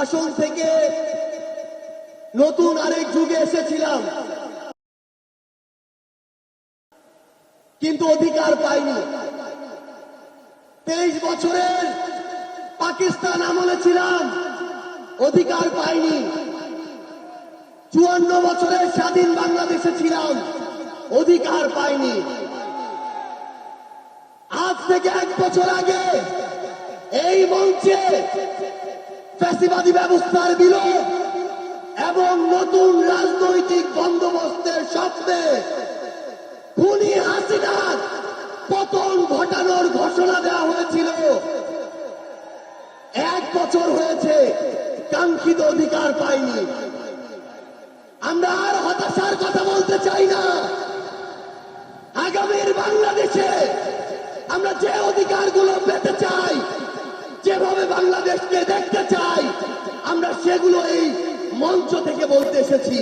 শাসন থেকে নতুন আরেক যুগে এসেছিলাম। কিন্তু অধিকার পাইনি। তেইশ বছরের পাকিস্তান আমলে ছিলাম, অধিকার পাইনি। চুয়ান্ন বছরের স্বাধীন বাংলাদেশে ছিলাম, অধিকার পাইনি। আজ থেকে এক বছর আগে এই মঞ্চে ফ্যাসিবাদী ব্যবস্থার বিলোপ এবং নতুন রাজনৈতিক বন্দোবস্তের স্বপ্নে খুনি হাসিনার পতন ঘটানোর ঘোষণা দেওয়া হয়েছিল। এক বছর হয়েছে, কাঙ্ক্ষিত অধিকার পাইনি। আমরা আর হতাশার কথা বলতে চাই না। আগামীর বাংলাদেশে আমরা যে অধিকারগুলো পেতে চাই, যেভাবে বাংলাদেশকে দেখতে বলতে এসেছি।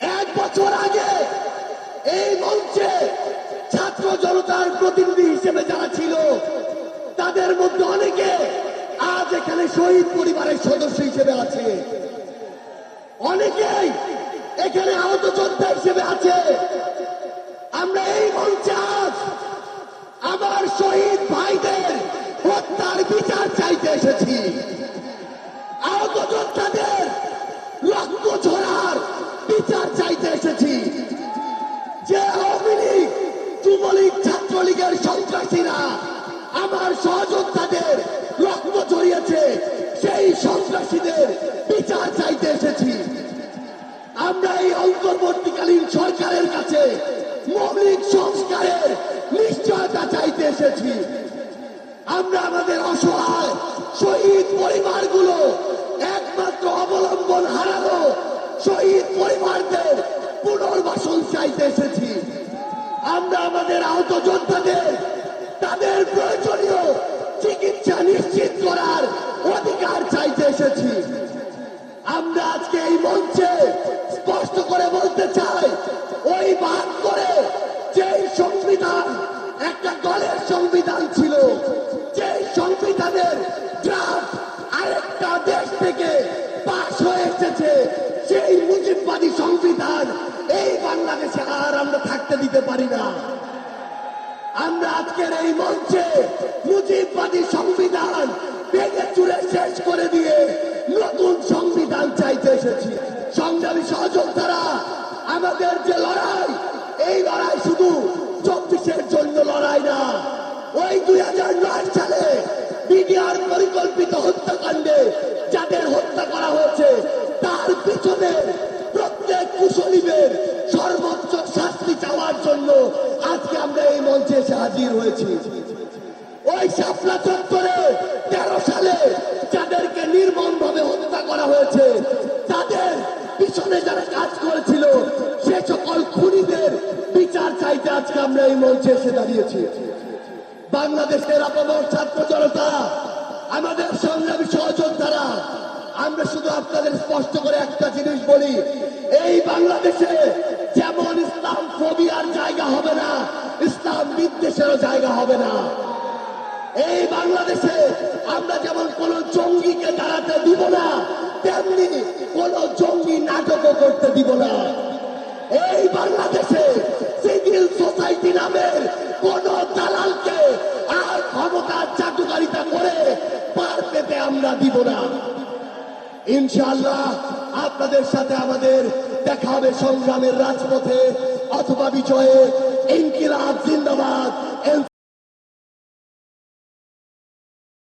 এক বছর আগে এই মঞ্চে ছাত্র জনতার প্রতিনিধি হিসেবে যারা ছিল, তাদের মধ্যে অনেকে আজ এখানে শহীদ পরিবারের সদস্য হিসেবে আছে। অনেকেই এখানে আহত যোদ্ধা হিসেবে আছে। আমরা এই মঞ্চে আজ আমার শহীদ ভাইদের এসেছি যে আওয়ামী লীগ, যুবলীগ, ছাত্রলীগের সন্ত্রাসীরা আমার সহযোদ্ধাদের রক্ত ঝরিয়েছে, সেই সন্ত্রাসীদের বিচার চাইতে এসেছি। আমরা এই অন্তর্বর্তীকালীন সরকারের কাছে মৌলিক সংস্কারের নিশ্চয়তা চাইতে এসেছি। আমরা আমাদের অসহায় চাইতে এসেছি। আমরা আমাদের আহত যোদ্ধাদের, তাদের প্রয়োজনীয় চিকিৎসা নিশ্চিত করার অধিকার চাইতে এসেছি। আমরা আজকে এই মঞ্চে স্পষ্ট করে বলতে চাই, ওই বাদ করে যে সংবিধান, একটা দলের সংবিধান ছিল যে সংবিধানের ড্রাফট আরেকটা দেশ থেকে মুজিববাদী সংবিধান, এই বাংলাদেশে আর আমরা থাকতে দিতে পারি না। আমরা আজকের এই মঞ্চে মুজিববাদী সংবিধান ভেঙে চুরে শেষ করে দিয়ে নতুন সংবিধান চাইতে এসেছি। সংগ্রামী সহযোদ্ধারা, আমাদের যে লড়াই, এই লড়াই শুধু চব্বিশের জন্য লড়াই না, ওই দুই হাজার নয় সালে বিডিআর পরিকল্পিত হত্যাকাণ্ডে যাদের হত্যা করা হয়েছে, তার পিছনে হাজির হয়েছি। ওই শাপলা চত্বরে তেরো সালে যাদেরকে নির্মম ভাবে হত্যা করা হয়েছে, তাদের পিছনে যারা কাজ করেছিল, সে সকল খুনিদের বিচার চাইতে আজকে আমরা এই মঞ্চে এসে দাঁড়িয়েছি। বাংলাদেশের আপামর ছাত্র জনতা, আমাদের সংগ্রামী সহযোদ্ধারা, আমরা শুধু আপনাদের স্পষ্ট করে একটা জিনিস বলি, এই বাংলাদেশে বিদ্বেষেরও জায়গা হবে না। এই বাংলাদেশে আমরা যেমন কোন জঙ্গিকে দাঁড়াতে দিব না, তেমনি কোন জঙ্গি নাটকও করতে দিব না। এই বাংলাদেশে সিভিল সোসাইটি নামের কোন দালালকে আর ক্ষমতার চাটুকারিতা করে পার পেতে আমরা দিব না। ইনশাআল্লাহ আপনাদের সাথে আমাদের দেখা হবে সংগ্রামের রাজপথে। অথবা বিজয়ে ইনকিলাব জিন্দাবাদ।